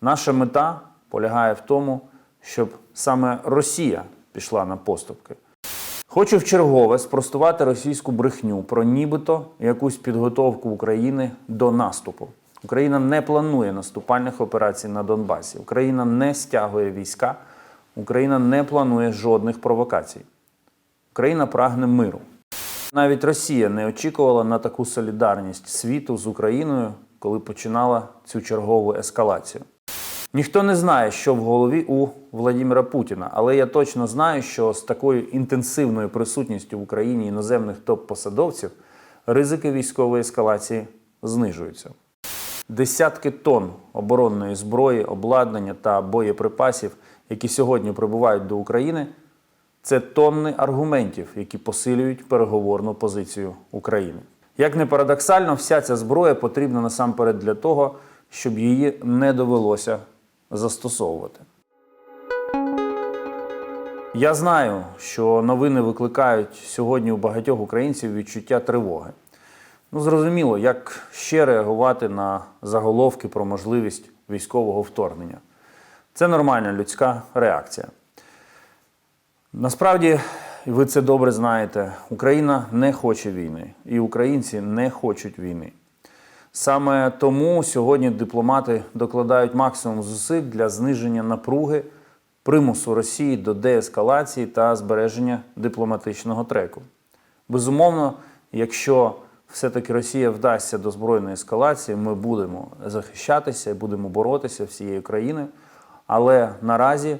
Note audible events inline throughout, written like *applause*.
Наша мета полягає в тому, щоб саме Росія пішла на поступки. Хочу вчергове спростувати російську брехню про нібито якусь підготовку України до наступу. Україна не планує наступальних операцій на Донбасі. Україна не стягує війська. Україна не планує жодних провокацій. Україна прагне миру. Навіть Росія не очікувала на таку солідарність світу з Україною, коли починала цю чергову ескалацію. Ніхто не знає, що в голові у Владимира Путіна, але я точно знаю, що з такою інтенсивною присутністю в Україні іноземних топ-посадовців ризики військової ескалації знижуються. Десятки тонн оборонної зброї, обладнання та боєприпасів, які сьогодні прибувають до України, це тонни аргументів, які посилюють переговорну позицію України. Як не парадоксально, вся ця зброя потрібна насамперед для того, щоб її не довелося застосовувати. Я знаю, що новини викликають сьогодні у багатьох українців відчуття тривоги. Ну, зрозуміло, як ще реагувати на заголовки про можливість військового вторгнення. Це нормальна людська реакція. Насправді, ви це добре знаєте, Україна не хоче війни, і українці не хочуть війни. Саме тому сьогодні дипломати докладають максимум зусиль для зниження напруги, примусу Росії до деескалації та збереження дипломатичного треку. Безумовно, якщо все-таки Росія вдасться до збройної ескалації, ми будемо захищатися і будемо боротися всією країною. Але наразі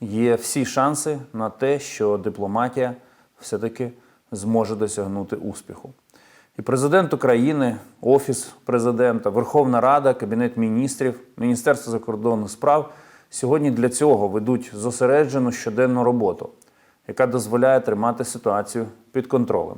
є всі шанси на те, що дипломатія все-таки зможе досягнути успіху. І президент України, Офіс президента, Верховна Рада, Кабінет міністрів, Міністерство закордонних справ сьогодні для цього ведуть зосереджену щоденну роботу, яка дозволяє тримати ситуацію під контролем.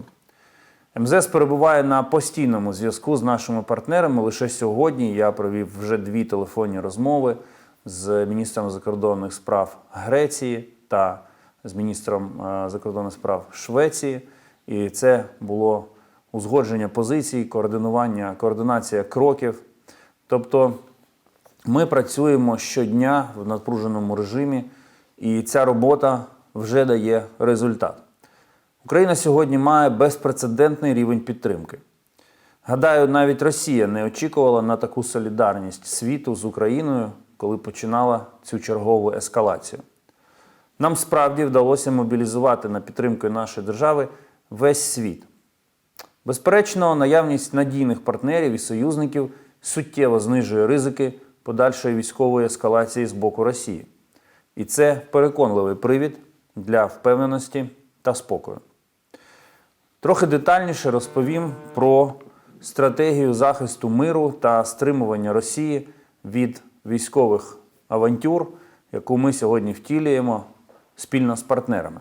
МЗС перебуває на постійному зв'язку з нашими партнерами. Лише сьогодні я провів вже дві телефонні розмови з міністром закордонних справ Греції та з міністром е, закордонних справ Швеції. І це було узгодження позицій, координування, координація кроків. Тобто ми працюємо щодня в напруженому режимі, і ця робота вже дає результат. Україна сьогодні має безпрецедентний рівень підтримки. Гадаю, навіть Росія не очікувала на таку солідарність світу з Україною, коли починала цю чергову ескалацію. Нам справді вдалося мобілізувати на підтримку нашої держави весь світ. Безперечно, наявність надійних партнерів і союзників суттєво знижує ризики подальшої військової ескалації з боку Росії. І це переконливий привід для впевненості та спокою. Трохи детальніше розповім про стратегію захисту миру та стримування Росії від військових авантюр, яку ми сьогодні втілюємо спільно з партнерами.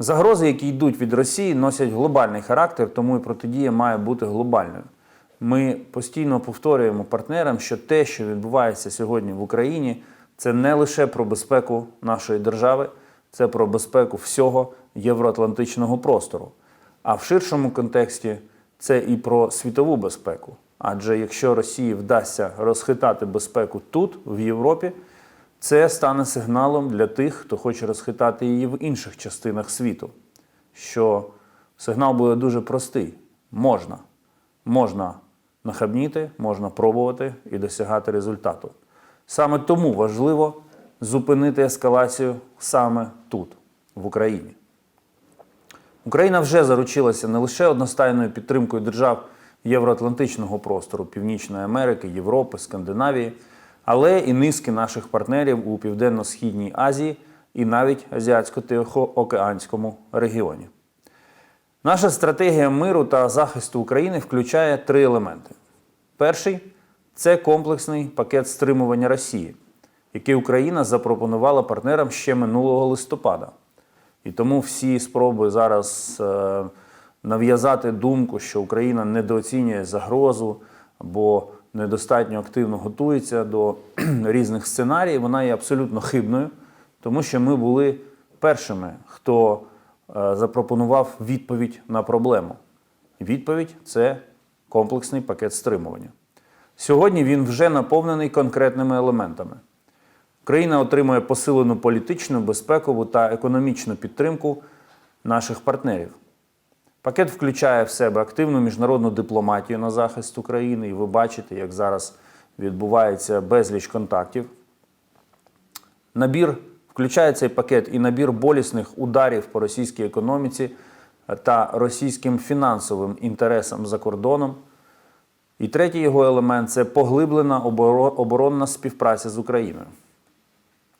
Загрози, які йдуть від Росії, носять глобальний характер, тому і протидія має бути глобальною. Ми постійно повторюємо партнерам, що те, що відбувається сьогодні в Україні, це не лише про безпеку нашої держави, це про безпеку всього євроатлантичного простору. А в ширшому контексті це і про світову безпеку. Адже якщо Росії вдасться розхитати безпеку тут, в Європі, це стане сигналом для тих, хто хоче розхитати її в інших частинах світу. Що сигнал буде дуже простий: можна. Можна нахабніти, можна пробувати і досягати результату. Саме тому важливо зупинити ескалацію саме тут, в Україні. Україна вже заручилася не лише одностайною підтримкою держав Євроатлантичного простору Північної Америки, Європи, Скандинавії, але і низки наших партнерів у Південно-Східній Азії і навіть Азіатсько-Тихоокеанському регіоні. Наша стратегія миру та захисту України включає три елементи. Перший це комплексний пакет стримування Росії, який Україна запропонувала партнерам ще минулого листопада. І тому всі спроби зараз е, нав'язати думку, що Україна недооцінює загрозу або недостатньо активно готується до *clears throat* різних сценаріїв, вона є абсолютно хибною, тому що ми були першими, хто е, запропонував відповідь на проблему. Відповідь це комплексний пакет стримування. Сьогодні він вже наповнений конкретними елементами. Україна отримує посилену політичну, безпекову та економічну підтримку наших партнерів. Пакет включає в себе активну міжнародну дипломатію на захист України, і ви бачите, як зараз відбувається безліч контактів. Набір включає цей пакет і набір болісних ударів по російській економіці та російським фінансовим інтересам за кордоном. І третій його елемент це поглиблена оборонна співпраця з Україною.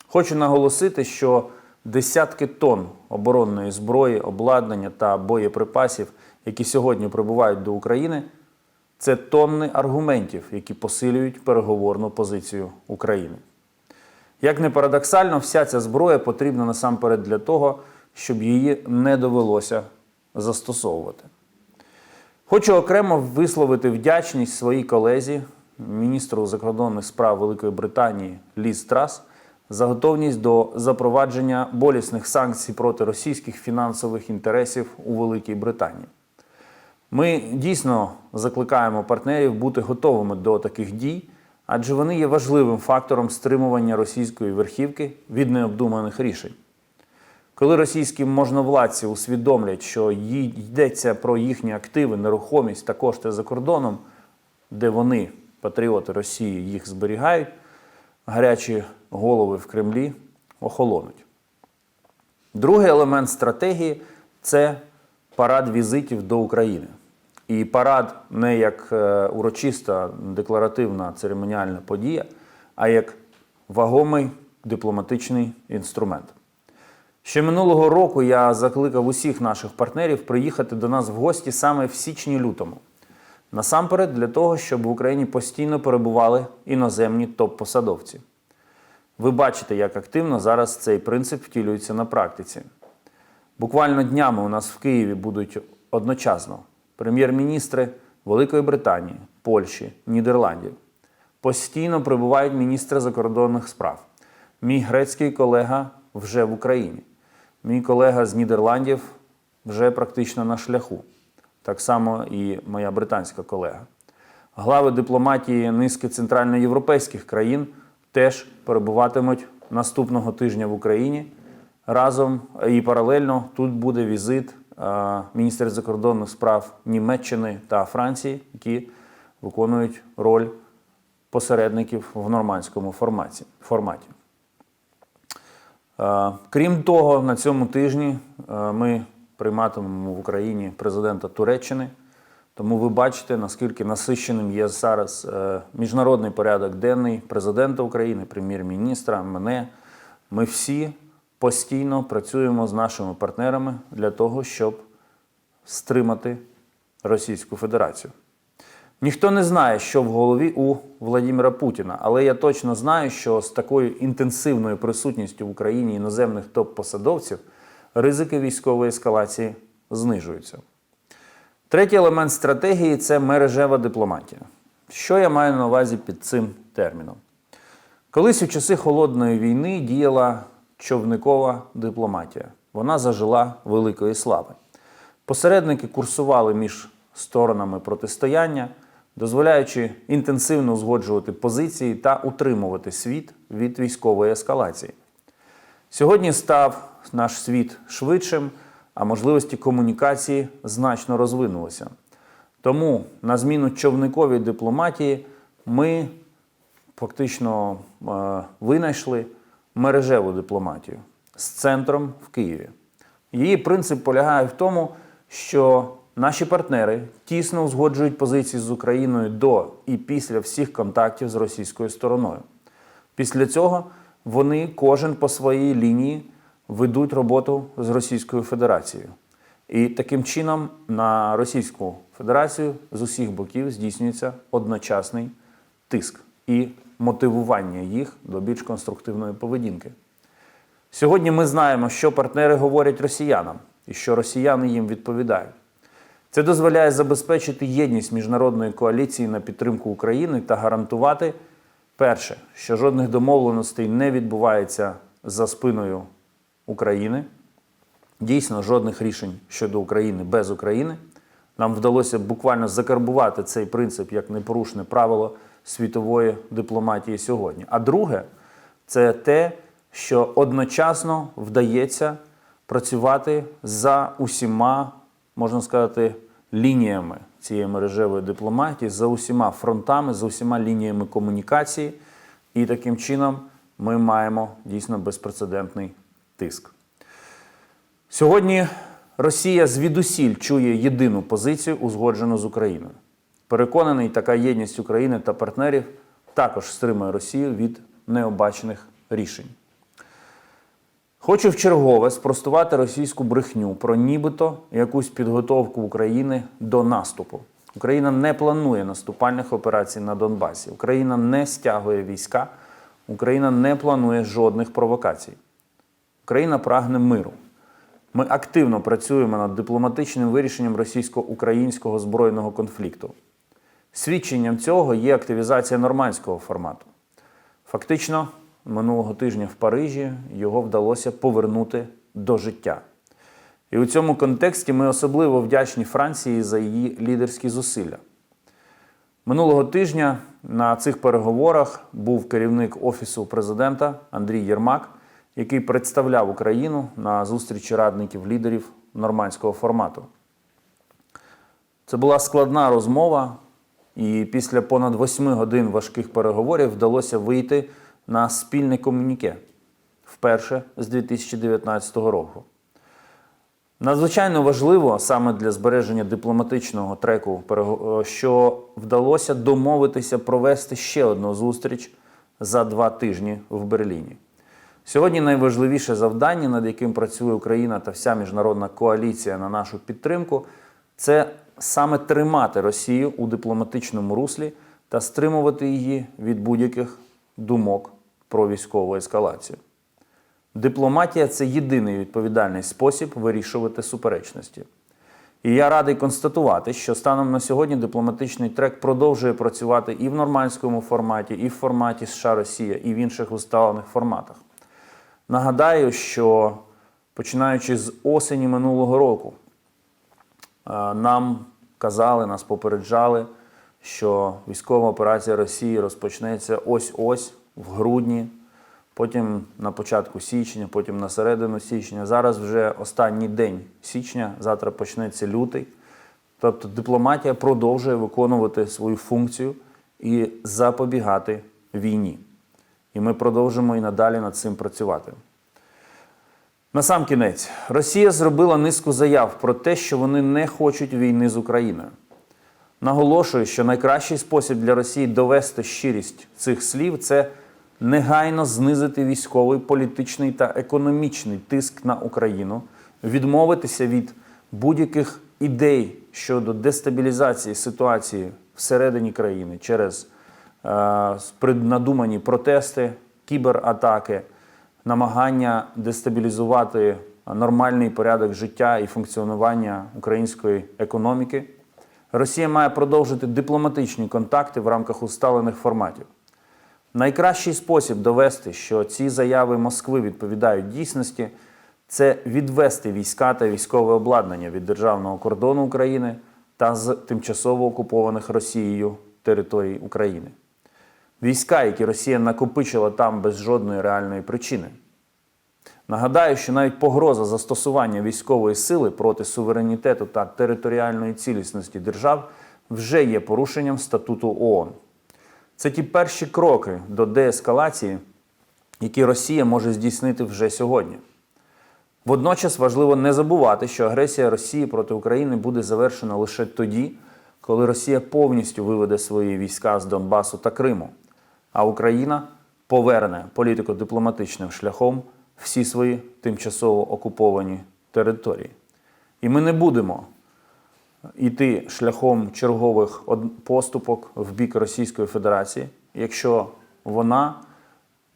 Хочу наголосити, що десятки тонн оборонної зброї, обладнання та боєприпасів, які сьогодні прибувають до України, це тонни аргументів, які посилюють переговорну позицію України. Як не парадоксально, вся ця зброя потрібна насамперед для того, щоб її не довелося застосовувати. Хочу окремо висловити вдячність своїй колезі, міністру закордонних справ Великої Британії Ліз Трас, за готовність до запровадження болісних санкцій проти російських фінансових інтересів у Великій Британії. Ми дійсно закликаємо партнерів бути готовими до таких дій, адже вони є важливим фактором стримування російської верхівки від необдуманих рішень. Коли російські можновладці усвідомлять, що йдеться про їхні активи, нерухомість та кошти за кордоном, де вони, патріоти Росії, їх зберігають, гарячі голови в Кремлі охолонуть. Другий елемент стратегії це парад візитів до України. І парад не як е, урочиста декларативна церемоніальна подія, а як вагомий дипломатичний інструмент. Ще минулого року я закликав усіх наших партнерів приїхати до нас в гості саме в січні-лютому. Насамперед для того, щоб в Україні постійно перебували іноземні топ-посадовці. Ви бачите, як активно зараз цей принцип втілюється на практиці. Буквально днями у нас в Києві будуть одночасно прем'єр-міністри Великої Британії, Польщі, Нідерландів. Постійно прибувають міністри закордонних справ. Мій грецький колега вже в Україні. Мій колега з Нідерландів вже практично на шляху. Так само і моя британська колега. Глави дипломатії низки центральноєвропейських країн теж перебуватимуть наступного тижня в Україні. Разом і паралельно тут буде візит е, міністрів закордонних справ Німеччини та Франції, які виконують роль посередників в нормандському форматі. форматі. Е, Крім того, на цьому тижні е, ми прийматимемо в Україні президента Туреччини. Тому ви бачите, наскільки насиченим є зараз е, міжнародний порядок денний президента України, прем'єр-міністра, мене. Ми всі постійно працюємо з нашими партнерами для того, щоб стримати Російську Федерацію. Ніхто не знає, що в голові у Владимира Путіна, але я точно знаю, що з такою інтенсивною присутністю в Україні іноземних топ-посадовців ризики військової ескалації знижуються. Третій елемент стратегії це мережева дипломатія. Що я маю на увазі під цим терміном? Колись у часи холодної війни діяла човникова дипломатія. Вона зажила великої слави. Посередники курсували між сторонами протистояння, дозволяючи інтенсивно узгоджувати позиції та утримувати світ від військової ескалації. Сьогодні став наш світ швидшим, а можливості комунікації значно розвинулися. Тому на зміну човниковій дипломатії ми фактично е, винайшли мережеву дипломатію з центром в Києві. Її принцип полягає в тому, що наші партнери тісно узгоджують позиції з Україною до і після всіх контактів з російською стороною. Після цього вони кожен по своїй лінії ведуть роботу з Російською Федерацією. І таким чином на Російську Федерацію з усіх боків здійснюється одночасний тиск і мотивування їх до більш конструктивної поведінки. Сьогодні ми знаємо, що партнери говорять росіянам і що росіяни їм відповідають. Це дозволяє забезпечити єдність міжнародної коаліції на підтримку України та гарантувати, перше, що жодних домовленостей не відбувається за спиною України. Дійсно, жодних рішень щодо України без України. Нам вдалося буквально закарбувати цей принцип як непорушне правило світової дипломатії сьогодні. А друге, це те, що одночасно вдається працювати за усіма, можна сказати, лініями цієї мережевої дипломатії, за усіма фронтами, за усіма лініями комунікації. І таким чином ми маємо дійсно безпрецедентний тиск. Сьогодні Росія звідусіль чує єдину позицію, узгоджену з Україною. Переконаний, така єдність України та партнерів також стримує Росію від необачених рішень. Хочу вчергове спростувати російську брехню про нібито якусь підготовку України до наступу. Україна не планує наступальних операцій на Донбасі. Україна не стягує війська. Україна не планує жодних провокацій. Україна прагне миру. Ми активно працюємо над дипломатичним вирішенням російсько-українського збройного конфлікту. Свідченням цього є активізація нормандського формату. Фактично, минулого тижня в Парижі його вдалося повернути до життя. І у цьому контексті ми особливо вдячні Франції за її лідерські зусилля. Минулого тижня на цих переговорах був керівник Офісу президента Андрій Єрмак, який представляв Україну на зустрічі радників лідерів нормандського формату. Це була складна розмова, і після понад восьми годин важких переговорів вдалося вийти на спільне комуніке вперше з 2019 року. Надзвичайно важливо саме для збереження дипломатичного треку, що вдалося домовитися провести ще одну зустріч за два тижні в Берліні. Сьогодні найважливіше завдання, над яким працює Україна та вся міжнародна коаліція на нашу підтримку, це саме тримати Росію у дипломатичному руслі та стримувати її від будь-яких думок про військову ескалацію. Дипломатія це єдиний відповідальний спосіб вирішувати суперечності. І я радий констатувати, що станом на сьогодні дипломатичний трек продовжує працювати і в нормандському форматі, і в форматі США Росія, і в інших усталених форматах. Нагадаю, що починаючи з осені минулого року, е, нам казали, нас попереджали, що військова операція Росії розпочнеться ось-ось в грудні, потім на початку січня, потім на середину січня. Зараз вже останній день січня, завтра почнеться лютий. Тобто дипломатія продовжує виконувати свою функцію і запобігати війні. І ми продовжимо і надалі над цим працювати. На сам кінець, Росія зробила низку заяв про те, що вони не хочуть війни з Україною. Наголошую, що найкращий спосіб для Росії довести щирість цих слів це негайно знизити військовий, політичний та економічний тиск на Україну, відмовитися від будь-яких ідей щодо дестабілізації ситуації всередині країни через надумані протести, кібератаки, намагання дестабілізувати нормальний порядок життя і функціонування української економіки. Росія має продовжити дипломатичні контакти в рамках усталених форматів. Найкращий спосіб довести, що ці заяви Москви відповідають дійсності, це відвести війська та військове обладнання від державного кордону України та з тимчасово окупованих Росією територій України. Війська, які Росія накопичила там без жодної реальної причини. Нагадаю, що навіть погроза застосування військової сили проти суверенітету та територіальної цілісності держав вже є порушенням статуту ООН. Це ті перші кроки до деескалації, які Росія може здійснити вже сьогодні. Водночас важливо не забувати, що агресія Росії проти України буде завершена лише тоді, коли Росія повністю виведе свої війська з Донбасу та Криму, а Україна поверне політико-дипломатичним шляхом всі свої тимчасово окуповані території. І ми не будемо йти шляхом чергових поступок в бік Російської Федерації, якщо вона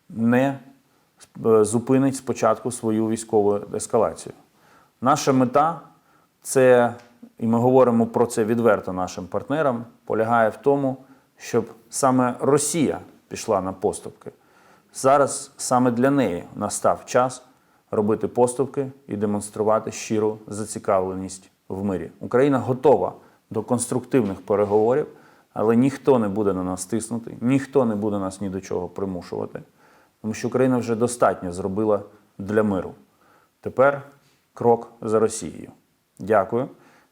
не е, зупинить спочатку свою військову ескалацію. Наша мета це, і ми говоримо про це відверто нашим партнерам, полягає в тому, щоб саме Росія пішла на поступки. Зараз саме для неї настав час робити поступки і демонструвати щиру зацікавленість в мирі. Україна готова до конструктивних переговорів Але ніхто не буде на нас тиснути, ніхто не буде нас ні до чого примушувати, тому що Україна вже достатньо зробила для миру. Тепер крок за Росією. Дякую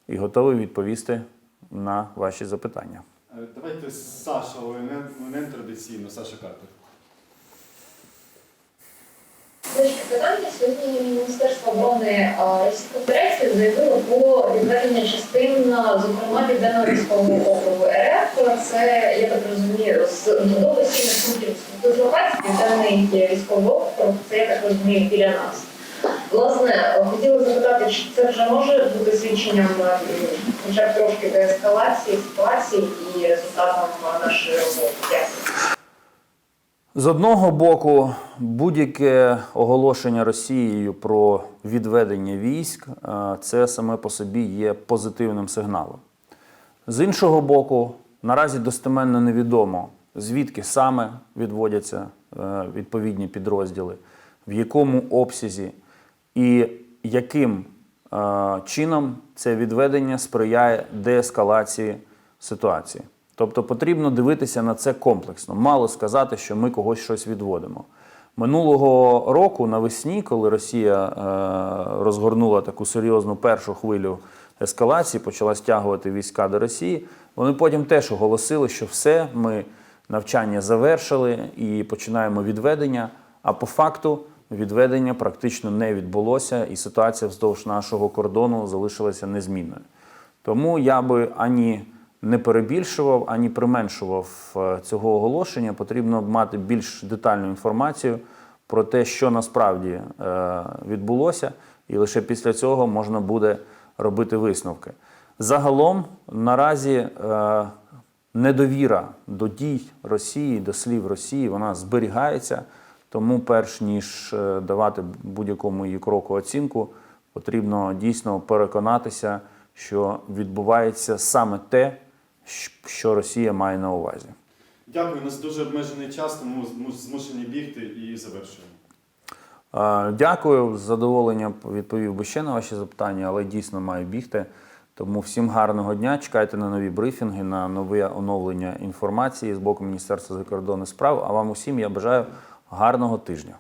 і готовий відповісти на ваші запитання. Давайте Саша ОНН, традиційно, Саша Картер. Значить, питання сьогодні Міністерство оборони Російської Федерації заявило про відведення частин, зокрема південного військового округу РФ. Це я так розумію, з до постійних пунктів дислокації південний військовий округ. Це я так розумію біля нас. Власне, хотіла запитати, чи це вже може бути свідченням хоча б трошки деескалації ситуації і результатом нашої роботи. З одного боку, будь-яке оголошення Росією про відведення військ е, це саме по собі є позитивним сигналом. З іншого боку, наразі достеменно невідомо, звідки саме відводяться е, відповідні підрозділи, в якому обсязі і яким е, чином це відведення сприяє деескалації ситуації. Тобто потрібно дивитися на це комплексно. Мало сказати, що ми когось щось відводимо. Минулого року навесні, коли Росія е, розгорнула таку серйозну першу хвилю ескалації, почала стягувати війська до Росії, вони потім теж оголосили, що все, ми навчання завершили і починаємо відведення. А по факту відведення практично не відбулося, і ситуація вздовж нашого кордону залишилася незмінною. Тому я би ані не перебільшував, ані применшував е, цього оголошення. Потрібно мати більш детальну інформацію про те, що насправді е, відбулося, і лише після цього можна буде робити висновки. Загалом наразі е, недовіра до дій Росії, до слів Росії, вона зберігається. Тому, перш ніж е, давати будь-якому її кроку оцінку, потрібно дійсно переконатися, що відбувається саме те, що Росія має на увазі. Дякую, у нас дуже обмежений час, тому зму- змушені бігти і завершуємо. Е, Дякую, з задоволенням відповів би ще на ваші запитання, але дійсно маю бігти. Тому всім гарного дня. Чекайте на нові брифінги, на нове оновлення інформації з боку Міністерства закордонних справ. А вам усім я бажаю гарного тижня.